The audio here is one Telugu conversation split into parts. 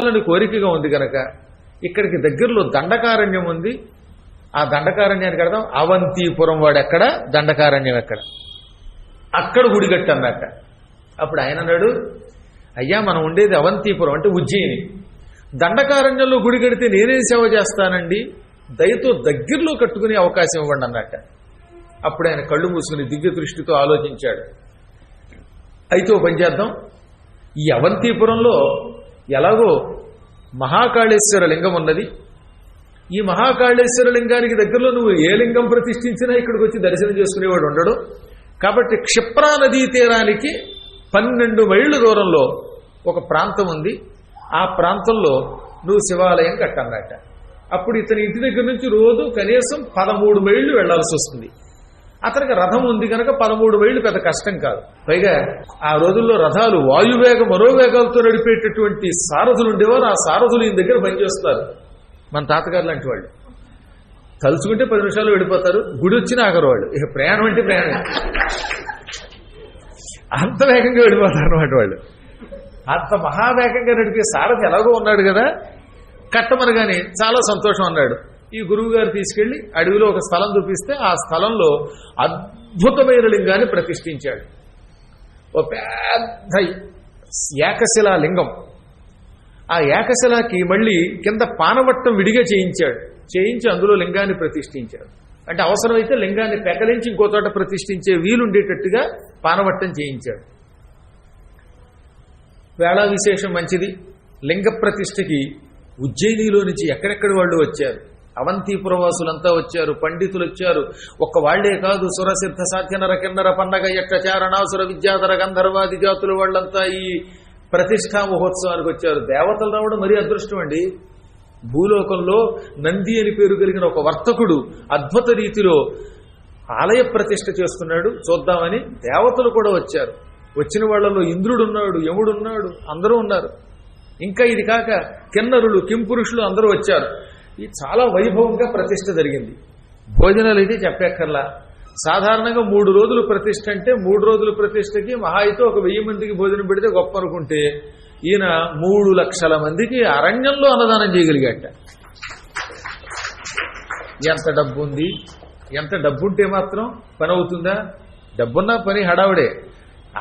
చూడాలని కోరికగా ఉంది కనుక ఇక్కడికి దగ్గరలో దండకారణ్యం ఉంది. ఆ దండకారణ్యానికి అర్థం అవంతిపురం వాడు ఎక్కడ దండకారణ్యం ఎక్కడ? అక్కడ గుడి కట్టు అప్పుడు ఆయన అన్నాడు అయ్యా మనం ఉండేది అవంతిపురం అంటే ఉజ్జయిని. దండకారణ్యంలో గుడి కడితే నేనేం సేవ చేస్తానండి? దయతో దగ్గరలో కట్టుకునే అవకాశం ఇవ్వండి అన్నట్ట. అప్పుడు ఆయన కళ్ళు మూసుకుని దివ్య దృష్టితో ఆలోచించాడు. అయితే ఓ పని చేద్దాం. ఈ అవంతిపురంలో ఎలాగో మహాకాళేశ్వర లింగం ఉన్నది. ఈ మహాకాళేశ్వర లింగానికి దగ్గరలో నువ్వు ఏ లింగం ప్రతిష్ఠించినా ఇక్కడికి వచ్చి దర్శనం చేసుకునేవాడు ఉండడు. కాబట్టి క్షిప్రా నదీ తీరానికి పన్నెండు మైళ్ళ దూరంలో ఒక ప్రాంతం ఉంది. ఆ ప్రాంతంలో నువ్వు శివాలయం కట్టన్నట అప్పుడు ఇతని ఇంటి దగ్గర నుంచి రోజు కనీసం పదమూడు మైళ్ళు వెళ్ళాల్సి వస్తుంది. అతనికి రథం ఉంది కనుక పదమూడు మైళ్ళు పెద్ద కష్టం కాదు. పైగా ఆ రోజుల్లో రథాలు వాయువేగ మనోవేగాలతో నడిపేటటువంటి సారథులు ఉండేవారు. ఆ సారథులు ఈయన దగ్గర పనిచేస్తారు. మన తాతగారు లాంటి వాళ్ళు. తలుచుకుంటే పది నిమిషాలు వెళ్ళిపోతారు. గుడి వచ్చిన ఆగరు వాళ్ళు. ఇక ప్రయాణం అంటే ప్రయాణం. అంత వేగంగా వెళ్ళిపోతారు అన్నమాట వాళ్ళు. అంత మహావేగంగా నడిపే సారథి ఎలాగో ఉన్నాడు కదా. కట్టమనగానే చాలా సంతోషం అన్నాడు. ఈ గురువు గారు తీసుకెళ్ళి అడవిలో ఒక స్థలం చూపిస్తే ఆ స్థలంలో అద్భుతమైన లింగాన్ని ప్రతిష్ఠించాడు. ఒక పెద్ద ఏకశిలా లింగం. ఆ ఏకశిలాకి మళ్ళీ కింద పానవట్టం విడిగా చేయించాడు. చేయించి అందులో లింగాన్ని ప్రతిష్ఠించాడు. అంటే అవసరమైతే లింగాన్ని పెకలించి ఇంకో చోట ప్రతిష్ఠించే వీలుండేటట్టుగా పానవట్టం చేయించాడు. వేళా విశేషం మంచిది. లింగ ప్రతిష్ఠకి ఉజ్జయినిలో నుంచి ఎక్కడెక్కడి వాళ్ళు వచ్చారు? అవంతిపురవాసులంతా వచ్చారు పండితులు వచ్చారు ఒక్క వాళ్ళే కాదు సురసిద్ధ సాధ్యనర కిన్నర పండగ యొక్క చారణాసుర విద్యాధర గంధర్వాది జాతుల వాళ్ళంతా ఈ ప్రతిష్టా మహోత్సవానికి వచ్చారు. దేవతలు రావడం మరీ అదృష్టం అండి. భూలోకంలో నంది అని పేరు కలిగిన ఒక వర్తకుడు అద్భుత రీతిలో ఆలయ ప్రతిష్ట చేస్తున్నాడు చూద్దామని దేవతలు కూడా వచ్చారు. వచ్చిన వాళ్ళలో ఇంద్రుడున్నాడు యముడున్నాడు అందరూ ఉన్నారు. ఇంకా ఇది కాక కిన్నరులు కింపురుషులు అందరూ వచ్చారు. ఇది చాలా వైభవంగా ప్రతిష్ట జరిగింది. భోజనాలు అయితే చెప్పక్కర్లా. సాధారణంగా మూడు రోజులు ప్రతిష్ట అంటే మూడు రోజుల ప్రతిష్టకి మహా అయితే ఒక వెయ్యి మందికి భోజనం పెడితే గొప్ప అనుకుంటే ఈయన మూడు లక్షల మందికి అరణ్యంలో అన్నదానం చేయగలిగాట. ఎంత డబ్బు ఉంది ఎంత డబ్బు ఉంటే మాత్రం పని అవుతుందా? డబ్బున్నా పని హడావుడే.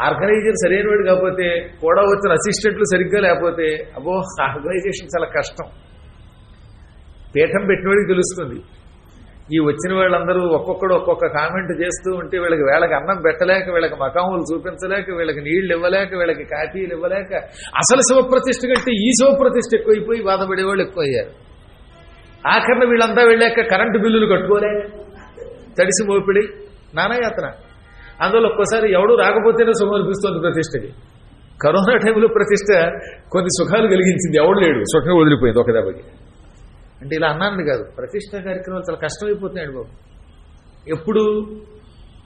ఆర్గనైజర్ సరైన వాడు కాకపోతే కూడా వచ్చిన అసిస్టెంట్లు సరిగ్గా లేకపోతే అబ్బో ఆర్గనైజేషన్ చాలా కష్టం. పీఠం పెట్టినవాడికి తెలుస్తుంది. ఈ వచ్చిన వాళ్ళందరూ ఒక్కొక్కడు ఒక్కొక్క కామెంట్ చేస్తూ ఉంటే వీళ్ళకి వీళ్ళకి అన్నం పెట్టలేక వీళ్ళకి మకాములు చూపించలేక వీళ్ళకి నీళ్ళు ఇవ్వలేక వీళ్ళకి కాఫీలు ఇవ్వలేక అసలు శివప్రతిష్ఠ కంటే ఈ శివప్రతిష్ఠ ఎక్కువైపోయి బాధపడేవాళ్ళు ఎక్కువయ్యారు. ఆఖరిన వీళ్ళంతా వెళ్ళాక కరెంటు బిల్లులు కట్టుకోలే. తడిసి మోపిడి నానాయాత్ర అందులో ఒక్కోసారి ఎవడు రాకపోతేనే సుఖం అనిపిస్తుంది ప్రతిష్టకి కరోనా టైంలో ప్రతిష్ట కొన్ని సుఖాలు కలిగించింది. ఎవడు లేడు. సుఖం వదిలిపోయింది ఒక దెబ్బకి. అంటే ఇలా అన్నాను కాదు. ప్రతిష్ట కార్యక్రమాలు చాలా కష్టమైపోతున్నాయండి బాబు. ఎప్పుడు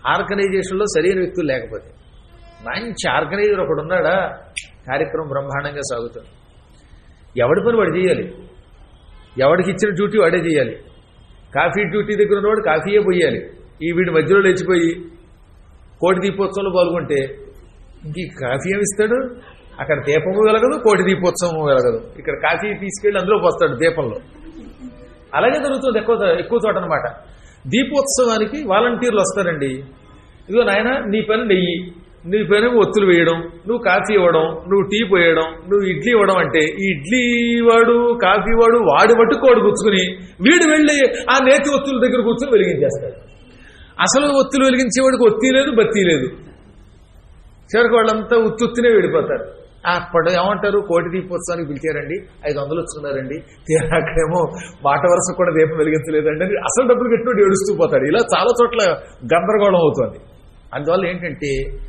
ఆర్గనైజేషన్లో సరైన వ్యక్తులు లేకపోతే. మంచి ఆర్గనైజర్ ఒకడు ఉన్నాడా? కార్యక్రమం బ్రహ్మాండంగా సాగుతుంది. ఎవడి పని వాడు చేయాలి? ఎవడికి ఇచ్చిన డ్యూటీ వాడే చేయాలి? కాఫీ డ్యూటీ దగ్గర ఉన్నవాడు కాఫీయే పోయాలి. ఈ వీడి మధ్యలో లేచిపోయి కోటి దీపోత్సవంలో పాల్గొంటే ఇంక కాఫీ ఏమిస్తాడు అక్కడ దీపము వెలగదు కోటి దీపోత్సవం వెలగదు. ఇక్కడ కాఫీ తీసుకెళ్ళి అందులో పోస్తాడు దీపంలో. అలాగే జరుగుతుంది ఎక్కువ ఎక్కువ చోట అనమాట దీపోత్సవానికి వాలంటీర్లు వస్తారండి. ఇదిగో నాయన నీ పని నెయ్యి నీ పని ఒత్తులు వేయడం నువ్వు కాఫీ ఇవ్వడం నువ్వు టీ పోయడం నువ్వు ఇడ్లీ ఇవ్వడం అంటే ఈ ఇడ్లీ వాడు కాఫీ వాడు వాడి పట్టుకోడు కోడి కూర్చుకుని వీడు వెళ్ళి ఆ నేతి ఒత్తుల దగ్గర కూర్చుని వెలిగించేస్తాడు. అసలు ఒత్తులు వెలిగించేవాడికి ఒత్తి లేదు బత్తి లేదు. చివరికి వాళ్ళంతా ఉత్తుత్తినే వెళ్ళిపోతారు అప్పుడు ఏమంటారు? కోటి దీపోత్సవానికి పిలిచారండి. ఐదు వందలు వచ్చుకున్నారండి. అక్కడేమో మాట వరుస కూడా దీపం వెలిగించలేదండి అని అసలు డబ్బులు కట్టినోడు ఏడుస్తూ పోతాడు. ఇలా చాలా చోట్ల గందరగోళం అవుతుంది. అందువల్ల ఏంటంటే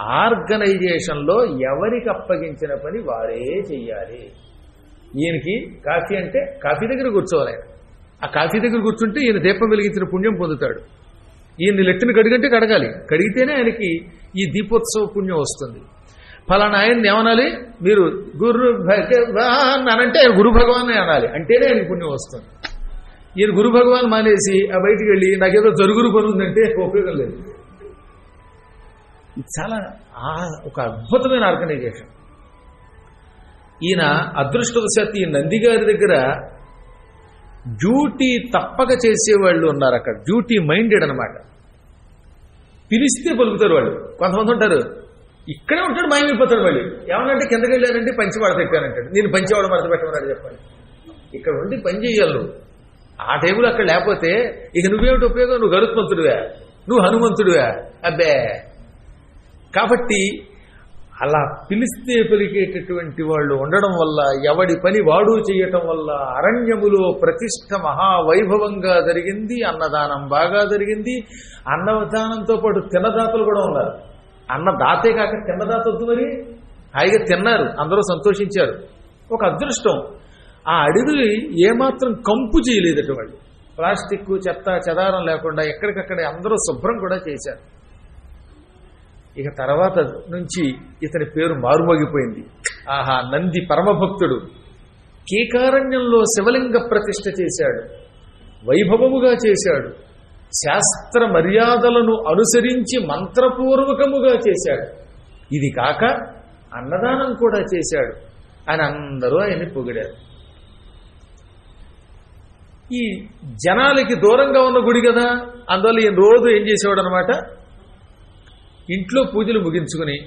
ఆర్గనైజేషన్లో ఎవరికి అప్పగించిన పని వారే చెయ్యాలి. ఈయనకి కాఫీ అంటే కాఫీ దగ్గర కూర్చోవాలి ఆ కాఫీ దగ్గర కూర్చుంటే ఈయన దీపం వెలిగించిన పుణ్యం పొందుతాడు. ఈయన లెట్టిన కడిగంటే కడగాలి. కడిగితేనే ఆయనకి ఈ దీపోత్సవ పుణ్యం వస్తుంది. ఫలానా ఆయన్ని ఏమనాలి? మీరు గురు భగవాన్ అనంటే గురు భగవాన్ అనాలి. అంటేనే ఆయన పుణ్యం వస్తుంది. ఈయన గురు భగవాన్ మానేసి ఆ బయటికి వెళ్ళి నాకేదో జరుగురు పని ఉందంటే ఉపయోగం లేదు. ఇది చాలా ఆ- ఒక అద్భుతమైన ఆర్గనైజేషన్. ఈయన అదృష్టవశాత్తు ఈ నందిగారి దగ్గర డ్యూటీ తప్పక చేసేవాళ్ళు ఉన్నారు అక్కడ. డ్యూటీ మైండెడ్ అనమాట పిలిస్తే పలుకుతారు వాళ్ళు. కొంతమంది ఉంటారు ఇక్కడే ఉంటాడు మాయమైపోతాడు మళ్ళీ. ఏమనంటే కిందకి వెళ్ళారంటే పంచి పెట్టానంటాడు. నేను పంచి వాడు మడత పెట్టమన్నాడు చెప్పాలి ఇక్కడ ఉండి పని చేయాలి నువ్వు. ఆ టైంలో అక్కడ లేకపోతే ఇక నువ్వేమిటి ఉపయోగం? నువ్వు గరుత్మంతుడివే. నువ్వు హనుమంతుడివే. అబ్బే. కాబట్టి అలా పిలిస్తే పలికేటటువంటి వాళ్ళు ఉండడం వల్ల ఎవడి పని వాడు చేయటం వల్ల అరణ్యములో ప్రతిష్ట మహావైభవంగా జరిగింది అన్నదానం బాగా జరిగింది. అన్నదానంతో పాటు తినదాతలు కూడా ఉన్నారు. అన్న దాతే కాక తిన్నదాత వద్దు మరి. హాయిగా తిన్నారు అందరూ సంతోషించారు. ఒక అదృష్టం. ఆ అడవి ఏమాత్రం కంపు చేయలేదట వాళ్ళు. ప్లాస్టిక్ చెత్త చెదారం లేకుండా ఎక్కడికక్కడ అందరూ శుభ్రం కూడా చేశారు. ఇక తర్వాత నుంచి ఇతని పేరు మారుమోగిపోయింది. ఆహా నంది పరమభక్తుడు కీకారణ్యంలో శివలింగ ప్రతిష్ఠ చేశాడు. వైభవముగా చేశాడు. శాస్త్ర మర్యాదలను అనుసరించి మంత్రపూర్వకముగా చేశాడు. ఇది కాక అన్నదానం కూడా చేశాడు అని అందరూ ఆయన్ని పొగిడారు. ఈ జనాలకి దూరంగా ఉన్న గుడి కదా అందువల్ల ఈయన రోజు ఏం చేసేవాడు అనమాట ఇంట్లో పూజలు ముగించుకుని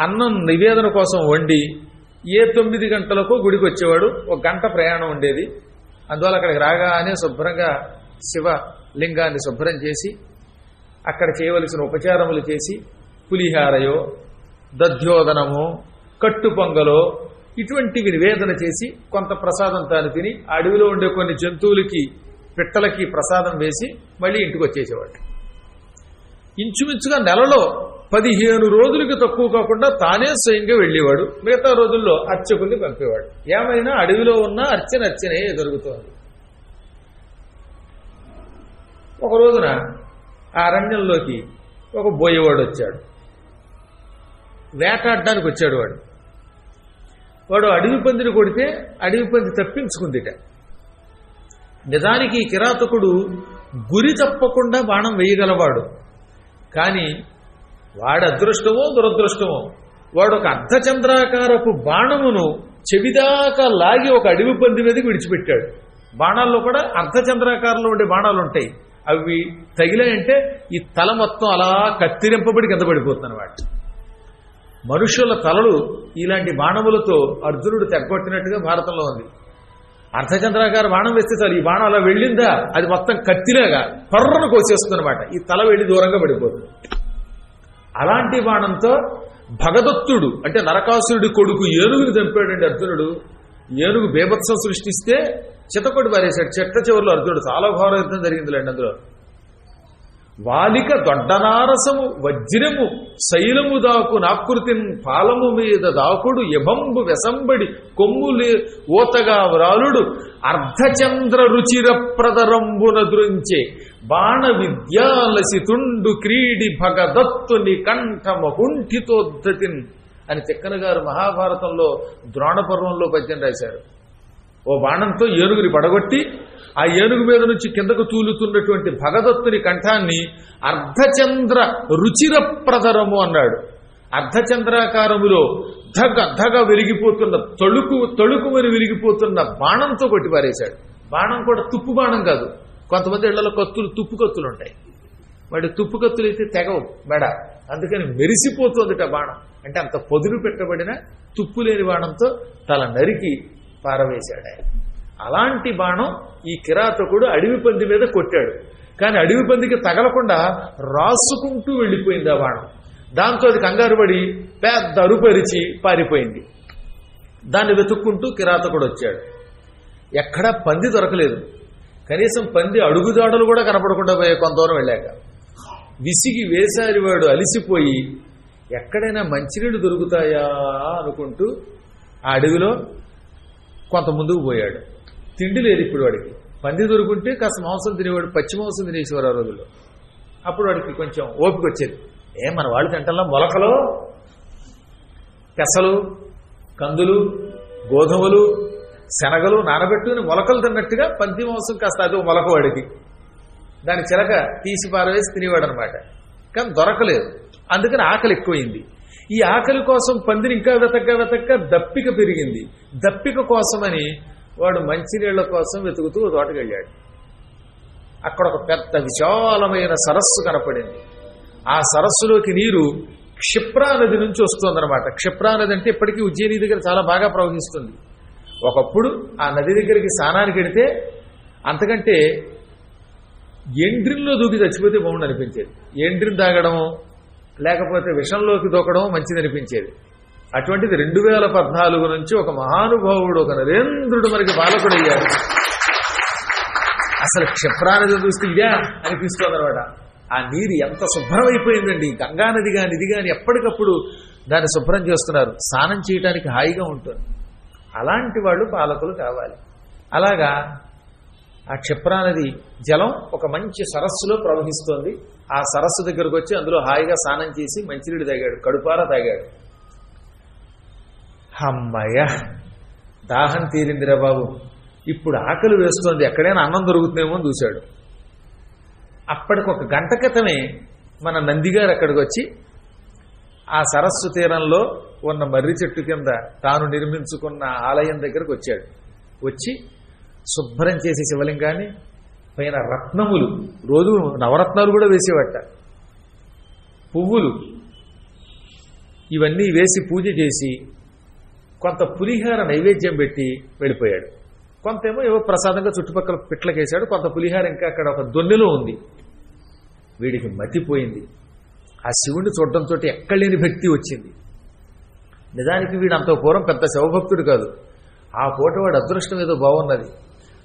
అన్నం నివేదన కోసం వండి ఏ తొమ్మిది గంటలకు గుడికి వచ్చేవాడు ఒక గంట ప్రయాణం ఉండేది. అందువల్ల అక్కడికి రాగానే శుభ్రంగా శివ లింగాన్ని శుభ్రం చేసి అక్కడ చేయవలసిన ఉపచారములు చేసి పులిహారయో దధ్యోదనమో కట్టు పొంగలో ఇటువంటివి నివేదన చేసి కొంత ప్రసాదం తాను తిని అడవిలో ఉండే కొన్ని జంతువులకి పిట్టలకి ప్రసాదం వేసి మళ్ళీ ఇంటికి వచ్చేసేవాడు. ఇంచుమించుగా నెలలో పదిహేను రోజులకి తక్కువ కాకుండా తానే స్వయంగా వెళ్ళేవాడు. మిగతా రోజుల్లో అర్చకుల్ని పంపేవాడు. ఏమైనా అడవిలో ఉన్న అర్చన అర్చనే జరుగుతోంది ఒక రోజున ఆ అరణ్యంలోకి ఒక బోయేవాడు వచ్చాడు. వేటాడడానికి వచ్చాడు వాడు. వాడు అడవి పందిని కొడితే అడవి పంది తప్పించుకుందిట. నిజానికి కిరాతకుడు గురి తప్పకుండా బాణం వేయగలవాడు. కానీ వాడి అదృష్టమో దురదృష్టమో వాడు ఒక అర్ధచంద్రాకారపు బాణమును చెవిదాకా లాగి ఒక అడవి పంది మీదకి విడిచిపెట్టాడు. బాణాల్లో కూడా అర్ధచంద్రాకారంలో ఉండే బాణాలు ఉంటాయి అవి తగిలాయంటే ఈ తల మొత్తం అలా కత్తిరింపబడి కింద పడిపోతుంది వాటి మనుషుల తలలు ఇలాంటి బాణములతో అర్జునుడు తెగొట్టినట్టుగా భారతంలో ఉంది. అర్ధచంద్రాకార బాణం వేస్తే చాలు ఈ బాణం అలా వెళ్ళిందా? అది మొత్తం కత్తిలాగా పర్రను కోసేస్తుందన్నమాట. ఈ తల వెళ్ళి దూరంగా పడిపోతుంది. అలాంటి బాణంతో భగదత్తుడు అంటే నరకాసురుడి కొడుకు ఏనుగుని చంపాడండి అర్జునుడు. ఏనుగు బేభత్సం సృష్టిస్తే చితకొడి పారేశాడు. చెట్ట చివరిలో అర్జునుడు. చాలా ఘోర యుద్ధం జరిగిందిలేండి అందులో. వాలిక దొడ్డనారసము వజ్రము శైలము దాకు నాకృతిన్ పాలము మీద దాకుడు యభంబు వెసంబడి కొమ్ములు ఓతగా వ్రాలుడు అర్ధచంద్ర రుచిర ప్రదరంబున దృంచే బాణ విద్యాలసి తుండు క్రీడి భగదత్తుని కంఠమహుంఠితోద్ధతిన్ అని చెక్కన గారు మహాభారతంలో ద్రోణపర్వంలో పద్యం రాశారు. ఓ బాణంతో ఏనుగుని పడగొట్టి ఆ ఏనుగు మీద నుంచి కిందకు తూలుతున్నటువంటి భగదత్తుని కంఠాన్ని అర్ధచంద్ర రుచిర ప్రదరము అన్నాడు. అర్ధచంద్రాకారములో ధగ ధగ వెలిగిపోతున్న తొడుకు తొడుకుమని విరిగిపోతున్న బాణంతో కొట్టి పారేశాడు బాణం కూడా తుప్పు బాణం కాదు. కొంతమంది ఇళ్ళలో కత్తులు తుప్పు కత్తులు ఉంటాయి. వాటి తుప్పు కత్తులు అయితే తెగవు మెడ. అందుకని మెరిసిపోతుందిట బాణం. అంటే అంత పొదులు పెట్టబడిన తుప్పు లేని బాణంతో తల నరికి పారవేశాడు ఆయన. అలాంటి బాణం ఈ కిరాతకుడు అడవి పంది మీద కొట్టాడు. కానీ అడవి పందికి తగలకుండా రాసుకుంటూ వెళ్ళిపోయింది ఆ బాణం. దాంతో అది కంగారు పడి పెద్ద అరుపరిచి పారిపోయింది. దాన్ని వెతుక్కుంటూ కిరాతకుడు వచ్చాడు. ఎక్కడా పంది దొరకలేదు. కనీసం పంది అడుగుజాడలు కూడా కనపడకుండా పోయే కొంత దూరం వెళ్ళాక విసిగి వేసారి వాడు అలిసిపోయి ఎక్కడైనా మంచినీళ్ళు దొరుకుతాయా? అనుకుంటూ ఆ అడవిలో కొంత ముందుకు పోయాడు. తిండి లేదు ఇప్పుడు వాడికి. పంది దొరుకుంటే కాస్త మాంసం తినేవాడు పచ్చి మాంసం తినేసేవారు ఆ రోజుల్లో. అప్పుడు వాడికి కొంచెం ఓపిక వచ్చేది. ఏ మన వాళ్ళు తింటల్లా మొలకలు పెసలు కందులు గోధుమలు శనగలు నానబెట్టుకుని మొలకలు తిన్నట్టుగా పంది మాంసం కాస్త అది మొలక వాడికి. దాని చిలక తీసి పారవేసి తినేవాడు అనమాట కానీ దొరకలేదు. అందుకని ఆకలి ఎక్కువైంది. ఈ ఆకలి కోసం పందిరి ఇంకా వెతక్క వెతక్క దప్పిక పెరిగింది. దప్పిక కోసమని వాడు మంచినీళ్ళ కోసం వెతుకుతూ తోటకెళ్ళాడు. అక్కడ ఒక పెద్ద విశాలమైన సరస్సు కనపడింది. ఆ సరస్సులోకి నీరు క్షిప్రా నది నుంచి వస్తుందన్నమాట. క్షిప్రా నది అంటే ఇప్పటికీ ఉజ్జయిని దగ్గర చాలా బాగా ప్రవహిస్తుంది. ఒకప్పుడు ఆ నది దగ్గరికి స్నానానికి వెడితే అంతకంటే ఎండ్రిన్లో దూకి చచ్చిపోతే బాగుండు అనిపించేది. ఎండ్రిన్ తాగడం లేకపోతే విషంలోకి దూకడం మంచిదనిపించేది. అటువంటిది రెండు వేల పద్నాలుగు నుంచి ఒక మహానుభావుడు ఒక నరేంద్రుడు మనకి పాలకుడయ్యాడు అసలు క్షిప్రానది చూస్తే ఇదే అనిపిస్తుందనమాట ఆ నీరు ఎంత శుభ్రమైపోయిందండి గంగా నది ఇది కానీ ఎప్పటికప్పుడు దాన్ని శుభ్రం చేస్తున్నారు. స్నానం చేయడానికి హాయిగా ఉంటుంది. అలాంటి వాళ్ళు పాలకులు కావాలి. అలాగా ఆ క్షిప్రానది జలం ఒక మంచి సరస్సులో ప్రవహిస్తోంది. ఆ సరస్సు దగ్గరకు వచ్చి అందులో హాయిగా స్నానం చేసి మంచినీడు తాగాడు కడుపారా తాగాడు. అమ్మయ్య దాహం తీరిందిరా బాబు. ఇప్పుడు ఆకలి వేస్తోంది ఎక్కడైనా అన్నం దొరుకుతుందేమో అని చూశాడు. అప్పటికి ఒక గంట క్రితమే మన నందిగారు అక్కడికి వచ్చి ఆ సరస్సు తీరంలో ఉన్న మర్రి చెట్టు కింద తాను నిర్మించుకున్న ఆలయం దగ్గరకు వచ్చాడు. వచ్చి శుభ్రం చేసే శివలింగాన్ని పైన రత్నములు రోజు నవరత్నాలు కూడా వేసేవట. పువ్వులు ఇవన్నీ వేసి పూజ చేసి కొంత పులిహార నైవేద్యం పెట్టి వెళ్ళిపోయాడు. కొంతేమో ఏవో ప్రసాదంగా చుట్టుపక్కల పిట్లకేశాడు కొంత పులిహార ఇంకా అక్కడ ఒక దొన్నెలో ఉంది. వీడికి మతిపోయింది ఆ శివుణ్ణి చూడటంతో ఎక్కడలేని భక్తి వచ్చింది. నిజానికి వీడు అంత పూర్వం పెద్ద శివభక్తుడు కాదు. ఆ పూట వాడు అదృష్టం ఏదో బాగున్నది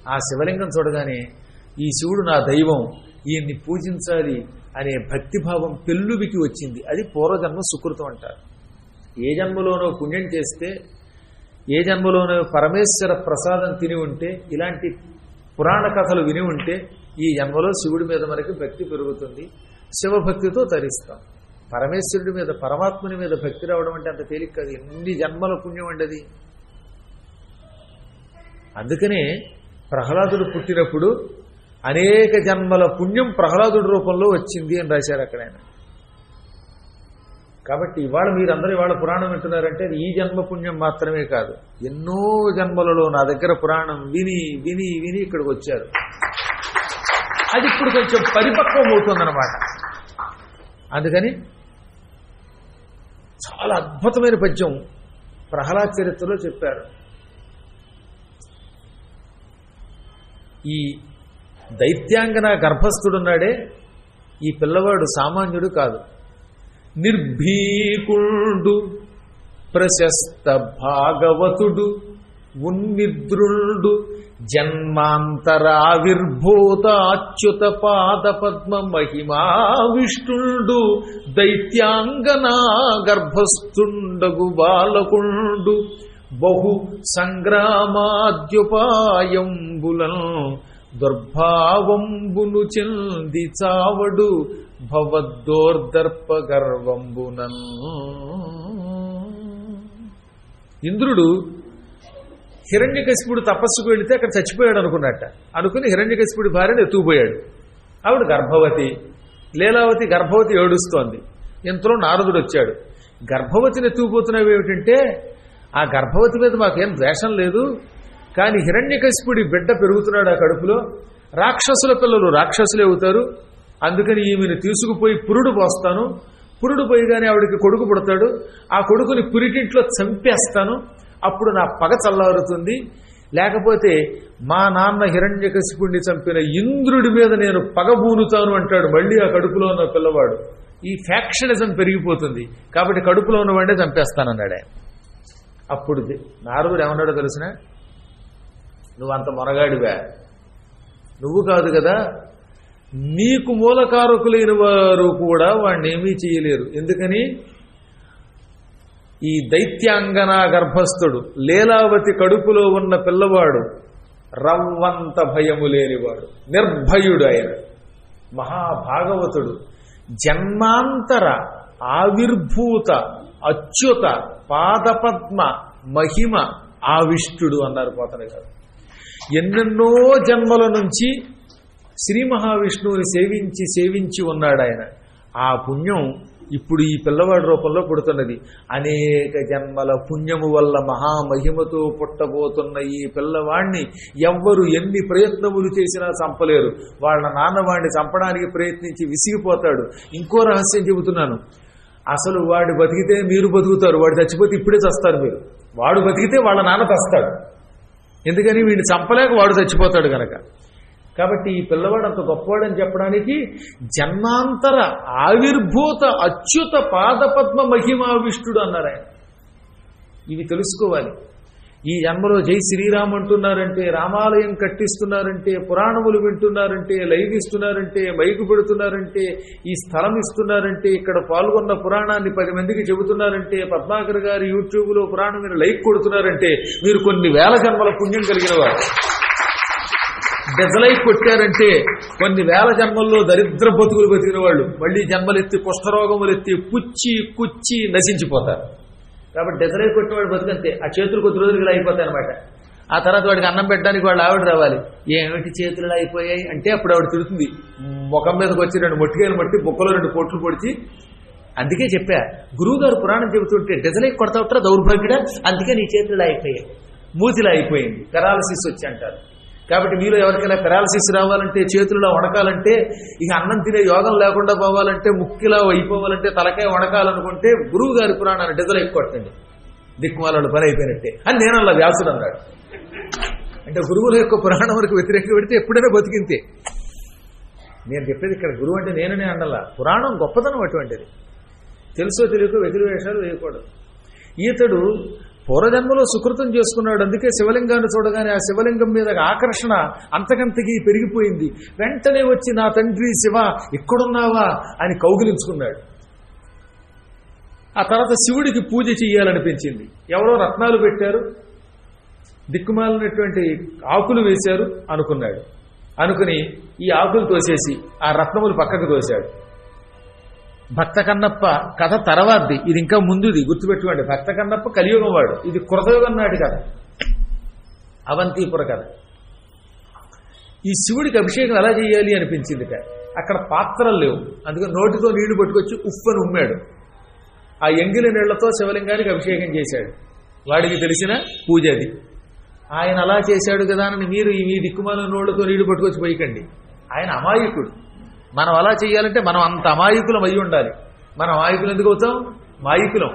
ఆ శివలింగం చూడగానే ఈ శివుడు నా దైవం ఈయన్ని పూజించాలి అనే భక్తిభావం పెళ్ళుబికి వచ్చింది. అది పూర్వజన్మ సుకృతం అంటారు. ఏ జన్మలోనో పుణ్యం చేస్తే ఏ జన్మలోనో పరమేశ్వర ప్రసాదం తిని ఉంటే ఇలాంటి పురాణ కథలు విని ఉంటే ఈ జన్మలో శివుడి మీద మనకి భక్తి పెరుగుతుంది. శివభక్తితో తరిస్తాం. పరమేశ్వరుడి మీద పరమాత్ముని మీద భక్తి రావడం అంటే అంత తేలిక కాదు. ఎన్ని జన్మల పుణ్యం అండి అది? అందుకనే ప్రహ్లాదుడు పుట్టినప్పుడు అనేక జన్మల పుణ్యం ప్రహ్లాదుడి రూపంలో వచ్చింది అని రాశారు అక్కడ ఆయన కాబట్టి ఇవాళ మీరందరూ ఇవాళ పురాణం వింటున్నారంటే అది ఈ జన్మ పుణ్యం మాత్రమే కాదు. ఎన్నో జన్మలలో నా దగ్గర పురాణం విని విని విని ఇక్కడికి వచ్చారు. అది ఇప్పుడు కొంచెం పరిపక్వం అవుతుందన్నమాట. అందుకని చాలా అద్భుతమైన పద్యం ప్రహ్లాద్ చరిత్రలో చెప్పారు. ఈ దైత్యాంగన గర్భస్థుడున్నాడే ఈ పిల్లవాడు సామాన్యుడు కాదు. నిర్భీకుండు ప్రశస్త భాగవతుడు ఉన్నిద్రుండు జన్మాంతరావిర్భూత అచ్యుత పాద పద్మ మహిమా విష్ణుండు దైత్యాంగనా గర్భస్థుండగు బాలకుండు బహు సంగ్రామాద్యుపాయంబులం దుర్భావంబును చెంది చావడు భవద్దోర్దర్ప గర్వంబునన్ ఇంద్రుడు హిరణ్యకశిపుడు తపస్సుకు వెళితే అక్కడ చచ్చిపోయాడు అనుకున్నట్ట. అనుకుని హిరణ్యకశిపుడి భార్యను ఎత్తుకుపోయాడు. ఆవిడ గర్భవతి. లీలావతి గర్భవతి ఏడుస్తోంది. ఇంతలో నారదుడు వచ్చాడు గర్భవతిని ఎత్తుకుపోతున్నావు ఏమిటంటే ఆ గర్భవతి మీద మాకేం ద్వేషం లేదు కానీ హిరణ్యకశిపుడి బిడ్డ పెరుగుతున్నాడు ఆ కడుపులో. రాక్షసుల పిల్లలు రాక్షసులే అవుతారు. అందుకని ఈమెను తీసుకుపోయి పురుడు పోస్తాను. పురుడు పోయిగానే ఆవిడికి కొడుకు పుడతాడు. ఆ కొడుకుని పురిటింట్లో చంపేస్తాను. అప్పుడు నా పగ చల్లారుతుంది. లేకపోతే మా నాన్న హిరణ్యకశిపుణ్ణి చంపిన ఇంద్రుడి మీద నేను పగబూనుతాను అంటాడు మళ్ళీ ఆ కడుపులో ఉన్న పిల్లవాడు. ఈ ఫ్యాక్షనిజం పెరిగిపోతుంది. కాబట్టి కడుపులో ఉన్నవాడే చంపేస్తానన్నాడు ఆయన. అప్పుడు నారదుడు ఏమన్నాడో తెలిసిన? నువ్వు అంత మొనగాడివా నువ్వు కాదు కదా నీకు మూలకారకులైన వారు కూడా వాడిని ఏమీ చేయలేరు. ఎందుకని? ఈ దైత్యాంగన గర్భస్థుడు లీలావతి కడుపులో ఉన్న పిల్లవాడు రవ్వంత భయము లేనివాడు నిర్భయుడు ఆయన. మహాభాగవతుడు జన్మాంతర ఆవిర్భూత అచ్యుత పాదపద్మ మహిమ ఆవిష్టుడు అన్నారు పోతన గారు. ఎన్నెన్నో జన్మల నుంచి శ్రీ మహావిష్ణువుని సేవించి సేవించి ఉన్నాడు ఆయన. ఆ పుణ్యం ఇప్పుడు ఈ పిల్లవాడి రూపంలో పుడుతున్నది. అనేక జన్మల పుణ్యము వల్ల మహామహిమతో పుట్టబోతున్న ఈ పిల్లవాణ్ణి ఎవ్వరు ఎన్ని ప్రయత్నములు చేసినా చంపలేరు. వాళ్ళ నాన్నవాణ్ణి చంపడానికి ప్రయత్నించి విసిగిపోతాడు. ఇంకో రహస్యం చెబుతున్నాను. అసలు వాడు బతికితే మీరు బతుకుతారు వాడు చచ్చిపోతే ఇప్పుడే చస్తారు మీరు. వాడు బతికితే వాళ్ళ నాన్న చస్తాడు. ఎందుకని వీడిని చంపలేక వాడు చచ్చిపోతాడు గనక. కాబట్టి ఈ పిల్లవాడు అంత గొప్పవాడని చెప్పడానికి జన్మాంతర ఆవిర్భూత అచ్యుత పాదపద్మ మహిమావిష్టుడు అన్నారు ఆయన ఇవి తెలుసుకోవాలి. ఈ జన్మలో జై శ్రీరామ్ అంటున్నారంటే రామాలయం కట్టిస్తున్నారంటే పురాణములు వింటున్నారంటే లైవ్ ఇస్తున్నారంటే మైకు పెడుతున్నారంటే ఈ స్థలం ఇస్తున్నారంటే ఇక్కడ పాల్గొన్న పురాణాన్ని పది మందికి చెబుతున్నారంటే పద్మాకర్ గారి యూట్యూబ్లో పురాణం మీరు లైక్ కొడుతున్నారంటే మీరు కొన్ని వేల జన్మల పుణ్యం కలిగిన వారు డెజలై కొట్టారంటే కొన్ని వేల జన్మల్లో దరిద్ర బతుకులు బతికిన వాళ్ళు మళ్ళీ జన్మలెత్తి కుష్ఠరోగములెత్తి కుచ్చి కుచ్చి నశించిపోతారు. కాబట్టి డెసరేట్ కొట్టినవాడు బతుకంతే. ఆ చేతులు కొద్ది రోజులు ఇలా అయిపోతాయి అనమాట ఆ తర్వాత వాడికి అన్నం పెట్టడానికి వాళ్ళు ఆవిడ రావాలి. ఏమిటి చేతులు అయిపోయాయి అంటే అప్పుడు ఆవిడ తిడుతుంది. ముఖం మీదకి వచ్చి రెండు మొట్టికాయలు మట్టి బొక్కలో రెండు పొట్లు పొడిచి. అందుకే చెప్పా గురువు గారు పురాణం చెబుతుంటే డెజలై కొడతా ఉంటారా దౌర్భాగ్యుడా? అందుకే నీ చేతులు అయిపోయాయి. మూతిలా అయిపోయింది. పెరాలసిస్ వచ్చి అంటారు. కాబట్టి మీలో ఎవరికైనా పెరాలసిస్ రావాలంటే చేతుల్లో వణకాలంటే ఇక అన్నం తినే యోగం లేకుండా పోవాలంటే ముక్కిలా అయిపోవాలంటే తలకాయ వణకాలనుకుంటే గురువు గారి పురాణాన్ని డెజలు ఎక్కువట్టండి దిక్కుమాలను పని అయిపోయినట్టే. అని నేను అలా వ్యాసుడు అన్నాడు. అంటే గురువుల యొక్క పురాణం వరకు వ్యతిరేకంగా పెడితే ఎప్పుడైనా బతికింతే. నేను చెప్పేది ఇక్కడ గురువు అంటే నేననే అండలా పురాణం గొప్పతనం అటువంటిది. తెలుసో తెలియకో వ్యతిరేషాలు వేయకూడదు. ఈతడు పూర్వజన్మలో సుకృతం చేసుకున్నాడు. అందుకే శివలింగాన్ని చూడగానే ఆ శివలింగం మీద ఆకర్షణ అంతకంతకి పెరిగిపోయింది. వెంటనే వచ్చి నా తండ్రి శివ ఇక్కడున్నావా అని కౌగిలించుకున్నాడు. ఆ తర్వాత శివుడికి పూజ చెయ్యాలనిపించింది. ఎవరో రత్నాలు పెట్టారు దిక్కుమాలినటువంటి ఆకులు వేశారు అనుకున్నాడు. అనుకుని ఈ ఆకులు తోసేసి ఆ రత్నములు పక్కకు తోశాడు. భక్త కన్నప్ప కథ తర్వాతది ఇది ఇంకా ముందుది గుర్తుపెట్టుకోండి. భక్త కన్నప్ప కలియుగం వాడు. ఇది కృతయుగం నాటి కథ. అవంతిపుర కథ. ఈ శివుడికి అభిషేకం ఎలా చేయాలి అనిపించింది అక్కడ పాత్రలు లేవు. అందుకని నోటితో నీళ్ళు పట్టుకొచ్చి ఉప్పని ఉమ్మాడు. ఆ ఎంగిలి నీళ్ళతో శివలింగానికి అభిషేకం చేశాడు. వాడికి తెలిసిన పూజ అది ఆయన అలా చేశాడు కదా అని మీరు ఈ మీ దిక్కుమాల నోళ్ళతో నీళ్ళు పట్టుకొచ్చి పోయకండి. ఆయన అమాయకుడు. మనం అలా చేయాలంటే మనం అంత అమాయకులం అయి ఉండాలి. మనం అమాయకులు ఎందుకు అవుతాం? మాయకులం.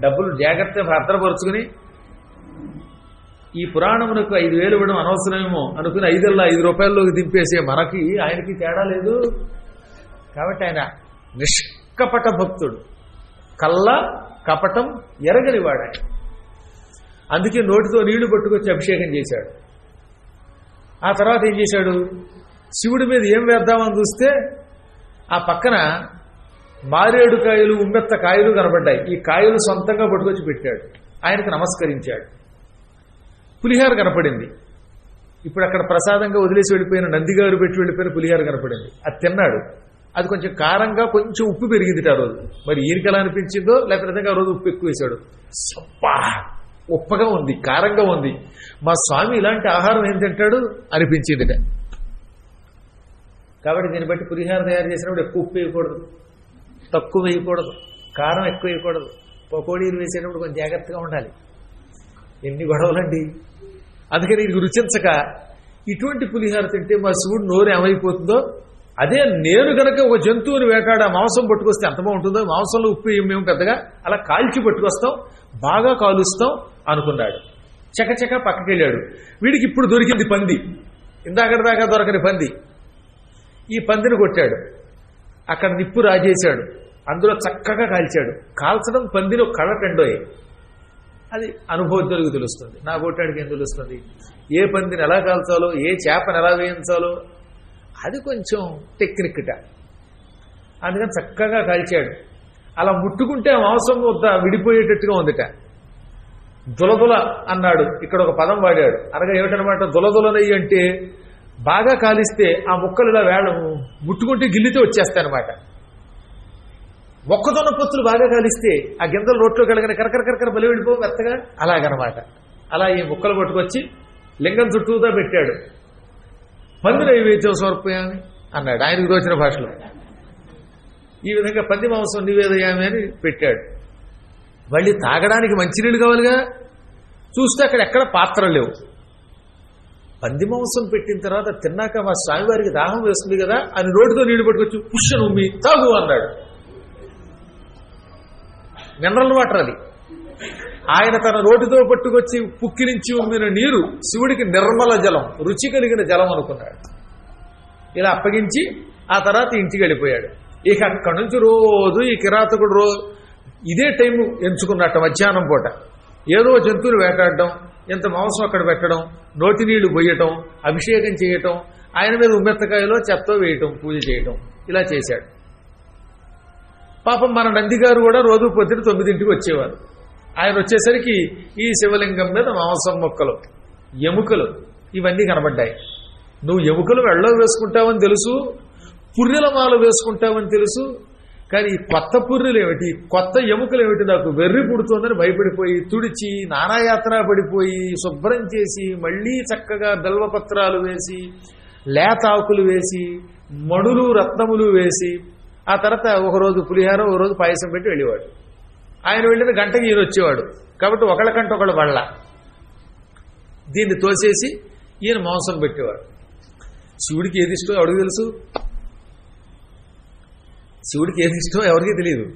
డబ్బులు జాగ్రత్తగా భద్రపరుచుకుని ఈ పురాణమునకు ఐదు వేలు ఇవ్వడం అనవసరమేమో అనుకుని ఐదల్లా ఐదు రూపాయల్లోకి దింపేసే మనకి ఆయనకి తేడా లేదు. కాబట్టి ఆయన నిష్కపట భక్తుడు. కళ్ళ కపటం ఎరగనివాడు ఆయన. అందుకే నోటితో నీళ్ళు పట్టుకొచ్చి అభిషేకం చేశాడు. ఆ తర్వాత ఏం చేశాడు? శివుడి మీద ఏం వేద్దామని చూస్తే ఆ పక్కన మారేడు కాయలు ఉమ్మెత్త కాయలు కనబడ్డాయి. ఈ కాయలు సొంతంగా పట్టుకొచ్చి పెట్టాడు. ఆయనకు నమస్కరించాడు. పులిహార కనపడింది. ఇప్పుడు అక్కడ ప్రసాదంగా వదిలేసి వెళ్ళిపోయిన నందిగారు పెట్టి వెళ్ళిపోయిన పులిహార కనపడింది. అది తిన్నాడు. అది కొంచెం కారంగా కొంచెం ఉప్పు పెరిగింది ఆ రోజు. మరి ఈయనకి ఎలా అనిపించిందో లేకపోతే ఆ రోజు ఉప్పు ఎక్కువ వేశాడు. సప్పా ఉప్పగా ఉంది కారంగా ఉంది. మా స్వామి ఇలాంటి ఆహారం ఏం తింటాడు? అనిపించింది కాబట్టి దీన్ని బట్టి పులిహార తయారు చేసినప్పుడు ఎక్కువ ఉప్పు వేయకూడదు. తక్కువ వేయకూడదు. కారం ఎక్కువ వేయకూడదు. పకోడీలు వేసేటప్పుడు కొంచెం జాగ్రత్తగా ఉండాలి. ఎన్ని గొడవలండి. అందుకని ఇది రుచించక ఇటువంటి పులిహార తింటే మా శివుడు నోరు ఏమైపోతుందో అదే నేను గనక ఒక జంతువుని వేటాడ మాంసం పట్టుకొస్తే ఎంత బాగుంటుందో మాంసంలో ఉప్పు మేము పెద్దగా అలా కాల్చి పట్టుకొస్తాం బాగా కాలుస్తాం అనుకున్నాడు. చకచక పక్కకెళ్ళాడు. వీడికి ఇప్పుడు దొరికింది పంది. ఇందాకటి దాకా దొరకని పంది. ఈ పందిని కొట్టాడు. అక్కడ నిప్పు రాజేశాడు. అందులో చక్కగా కాల్చాడు. కాల్చడం పందిని కళ్ళ పెండోయే అది అనుభవజ్ఞులకు తెలుస్తుంది. నా కొట్టాడికి ఏం తెలుస్తుంది? ఏ పందిని ఎలా కాల్చాలో ఏ చేపను ఎలా వేయించాలో అది కొంచెం టెక్నిక్ట అందుకని చక్కగా కాల్చాడు. అలా ముట్టుకుంటే మాంసం వద్ద విడిపోయేటట్టుగా ఉందిట. దులదుల అన్నాడు. ఇక్కడ ఒక పదం వాడాడు. అనగా ఏమిటనమాట? దులదులనయ్యి అంటే బాగా కాలిస్తే ఆ ముక్కలు ఇలా వేళ ముట్టుకుంటే గిల్లితే వచ్చేస్తాయన్నమాట. మొక్కజొన్న పొత్తులు బాగా కాలిస్తే ఆ గింజలు రోట్లో కలగని కరకర కరకర బలి వెళ్ళిపో మెత్తగా? అలాగనమాట. అలా ఈ ముక్కలు పట్టుకొచ్చి లింగం చుట్టూతో పెట్టాడు. పంది నైవేద్యం సమర్పయామి అన్నాడు ఆయనకు తోచిన భాషలో. ఈ విధంగా పంది మాంసం నివేదయామి అని పెట్టాడు. మళ్ళీ తాగడానికి మంచినీళ్ళు కావాలిగా? చూస్తే అక్కడ ఎక్కడ పాత్రలు లేవు. పంది మాంసం పెట్టిన తర్వాత తిన్నాక మా స్వామివారికి దాహం వేస్తుంది కదా అని రోడ్డుతో నీళ్ళు పట్టుకొచ్చి పుష్యను ఉమ్మి తాగు అన్నాడు. మినరల్ వాటర్ అది. ఆయన తన రోడ్డుతో పట్టుకొచ్చి పుక్కి నుంచి ఉమ్మిన నీరు శివుడికి నిర్మల జలం రుచి కలిగిన జలం అనుకున్నాడు. ఇలా అప్పగించి ఆ తర్వాత ఇంటికి వెళ్ళిపోయాడు. ఇక అక్కడి నుంచి రోజు ఈ కిరాతకుడు రోజు ఇదే టైం ఎంచుకున్నట్ట మధ్యాహ్నం పూట. ఏదో జంతువులు వేటాడడం ఎంత మాంసం అక్కడ పెట్టడం నోటి నీళ్ళు పోయటం అభిషేకం చేయటం ఆయన మీద ఉమ్మెత్తకాయలో చెత్త వేయటం పూజ చేయటం ఇలా చేశాడు. పాపం మన నందిగారు కూడా రోజు పొద్దున తొమ్మిదింటికి వచ్చేవారు. ఆయన వచ్చేసరికి ఈ శివలింగం మీద మాంసం మొక్కలు ఎముకలు ఇవన్నీ కనబడ్డాయి. నువ్వు ఎముకలు వెళ్ళలో వేసుకుంటావని తెలుసు పుర్రెల మాల వేసుకుంటావని తెలుసు కానీ ఈ కొత్త పుర్రులు ఏమిటి? కొత్త ఎముకలు ఏమిటి? నాకు వెర్రి పుడుతోందని భయపడిపోయి తుడిచి నానాయాత్ర పడిపోయి శుభ్రం చేసి మళ్ళీ చక్కగా బెల్వపత్రాలు వేసి లేతాకులు వేసి మణులు రత్నములు వేసి ఆ తర్వాత ఒకరోజు పులిహార ఒకరోజు పాయసం పెట్టి వెళ్ళేవాడు. ఆయన వెళ్ళిన గంటకి ఈయన వచ్చేవాడు. కాబట్టి ఒకళ్ళకంటే ఒకళ్ళు వాళ్ళ దీన్ని తోసేసి ఈయన మాంసం పెట్టేవాడు. శివుడికి ఏది ఇష్టం? అడుగు తెలుసు. శివుడికి ఏది ఇష్టం ఎవరికీ తెలియదు.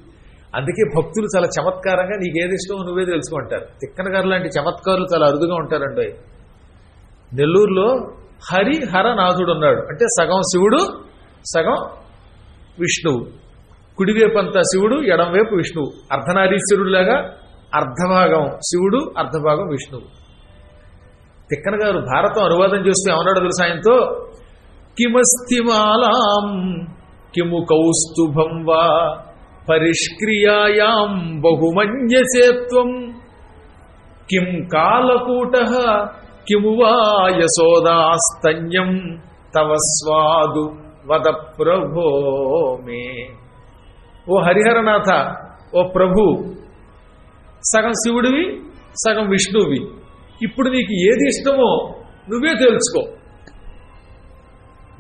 అందుకే భక్తులు చాలా చమత్కారంగా నీకు ఏది ఇష్టమో నువ్వే తెలుసుకుంటారు. తిక్కన గారు లాంటి చమత్కారులు చాలా అరుదుగా ఉంటారండి. నెల్లూరులో హరి హరనాథుడు ఉన్నాడు. అంటే సగం శివుడు సగం విష్ణువు. కుడివైపంతా శివుడు ఎడంవైపు విష్ణువు. అర్ధనారీశ్వరుడిలాగా అర్ధభాగం శివుడు అర్ధభాగం విష్ణువు. తిక్కన గారు భారతం అనువాదం చేస్తూ ఏమన్నాడు తెలుసు ఆయనతో? కిమస్తిమాలాం కిము కౌస్తుభం వా పరిష్క్రియాయాం బహుమన్యసేత్వం. కిం కాలకూట కిము వా యశోదాస్తన్యం తవ స్వాదు వద ప్రభో మే. ఓ హరిహరనాథ ఓ ప్రభు సగం శివుడివి సగం విష్ణువి. ఇప్పుడు నీకు ఏది ఇష్టమో నువ్వే తెలుసుకో.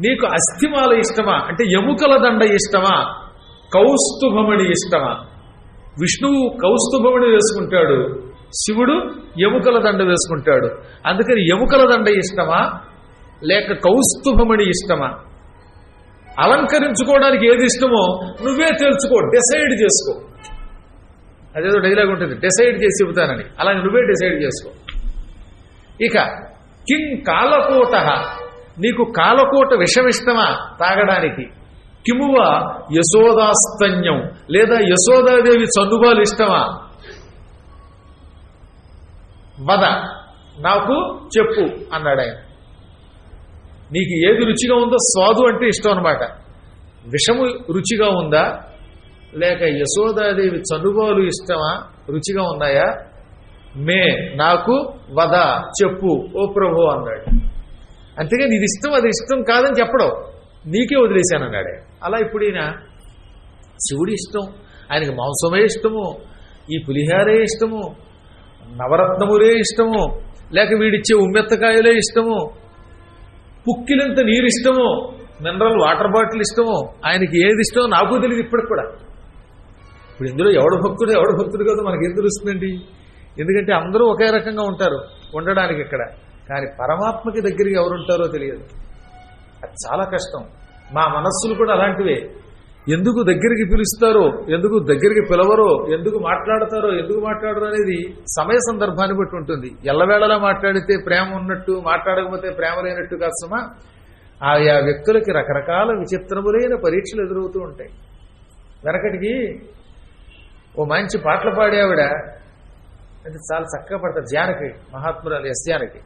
నీకు అస్థిమాల ఇష్టమా? అంటే ఎముకల దండ ఇష్టమా? కౌస్తుభమణి ఇష్టమా? విష్ణువు కౌస్తుభమణి వేసుకుంటాడు శివుడు ఎముకల దండ వేసుకుంటాడు. అందుకని ఎముకల దండ ఇష్టమా? లేక కౌస్తుభమణి ఇష్టమా? అలంకరించుకోవడానికి ఏది ఇష్టమో నువ్వే తెలుసుకో డిసైడ్ చేసుకో. అదేదో డైలాగ్ ఉంటుంది డిసైడ్ చేసి చెబుతానని. అలాగే నువ్వే డిసైడ్ చేసుకో. ఇక కిం కాలకూట నీకు కాలకూట విషమిష్టమా? తాగడానికి. కిమువ యశోదాస్తన్యం లేదా యశోదాదేవి చనుబాలు ఇష్టమా? వద. నాకు చెప్పు అన్నాడు ఆయన నీకు ఏది రుచిగా ఉందో స్వాదు అంటే ఇష్టం అనమాట విషము రుచిగా ఉందా? లేక యశోదాదేవి చనుబాలు ఇష్టమా? రుచిగా ఉన్నాయా? మే. నాకు వద. చెప్పు ఓ ప్రభు అన్నాడు. అంతేగాని ఇది ఇష్టం అది ఇష్టం కాదని చెప్పడం. నీకే వదిలేశాను అన్నాడే అలా ఇప్పుడు ఈయన శివుడి ఇష్టం ఆయనకి మాంసమే ఇష్టము ఈ పులిహారే ఇష్టము నవరత్నములే ఇష్టము లేక వీడిచ్చే ఉమ్మెత్తకాయలే ఇష్టము పుక్కిలంత నీరు ఇష్టము మినరల్ వాటర్ బాటిల్ ఇష్టము ఆయనకి ఏది ఇష్టమో నాకు తెలియదు ఇప్పటికి కూడా. ఇప్పుడు ఇందులో ఎవడు భక్తుడు ఎవడు భక్తుడు కాదో మనకి ఏం తెలుస్తుందండి? ఎందుకంటే అందరూ ఒకే రకంగా ఉంటారు ఉండడానికి ఇక్కడ. కానీ పరమాత్మకి దగ్గరికి ఎవరుంటారో తెలియదు. అది చాలా కష్టం. మా మనస్సులు కూడా అలాంటివే. ఎందుకు దగ్గరికి పిలుస్తారో ఎందుకు దగ్గరికి పిలవరో ఎందుకు మాట్లాడతారో ఎందుకు మాట్లాడరు అనేది సమయ సందర్భాన్ని బట్టి ఉంటుంది. ఎల్లవేళలా మాట్లాడితే ప్రేమ ఉన్నట్టు మాట్లాడకపోతే ప్రేమ లేనట్టు కాస్తమా ఆయా వ్యక్తులకి రకరకాల విచిత్రములైన పరీక్షలు ఎదురవుతూ ఉంటాయి. వెనకటికి ఓ మంచి పాటలు పాడేవిడ అంటే చాలా చక్కగా పడతారు. జానకి మహాత్మురాలు ఎస్ జానకి.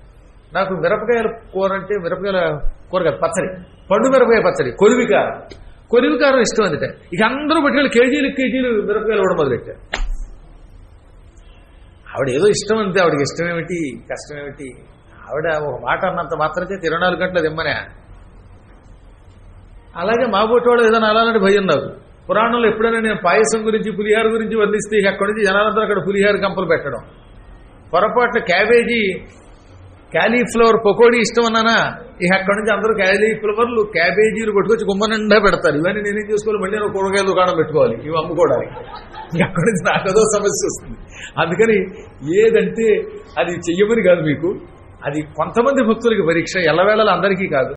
నాకు మిరపకాయల కూర అంటే మిరపకాయల కూర కాదు పచ్చడి. పండు మిరపకాయ పచ్చడి కొలివికారం. కొలివికారం ఇష్టం అందుట ఇక అందరూ పట్టుకెళ్ళి కేజీలు కేజీలు మిరపకాయలు కూడా మొదలెట్టారు. ఆవిడ ఏదో ఇష్టం అంతే ఆవిడకి ఇష్టం ఏమిటి కష్టం ఏమిటి? ఆవిడ ఒక మాట అన్నంత మాత్రమే ఇరవై నాలుగు గంటలు తిమ్మనే అలాగే మా వాళ్ళు ఏదైనా అలాంటి భయం నాకు. పురాణంలో ఎప్పుడైనా నేను పాయసం గురించి పులిహార గురించి వర్ణిస్తే ఇక అక్కడి నుంచి జనాలందరూ అక్కడ పులిహార గంపలు పెట్టడం. పొరపాటున క్యాబేజీ క్యాలీఫ్లవర్ పకోడీ ఇష్టం అన్నానా? ఇక అక్కడి నుంచి అందరూ క్యాలీఫ్లవర్లు క్యాబేజీలు పట్టుకొచ్చి గుమ్మ నిండా పెడతారు. ఇవన్నీ నేనేం చేసుకోవాలి? మళ్ళీ నేను కూరగాయల దుకాణం పెట్టుకోవాలి ఇవి అమ్ముకోవడానికి. ఇక అక్కడి నుంచి నాకు సమస్య వస్తుంది. అందుకని ఏదంటే అది చెయ్యమని కాదు మీకు. అది కొంతమంది భక్తులకి పరీక్ష ఎల్లవేళలు అందరికీ కాదు.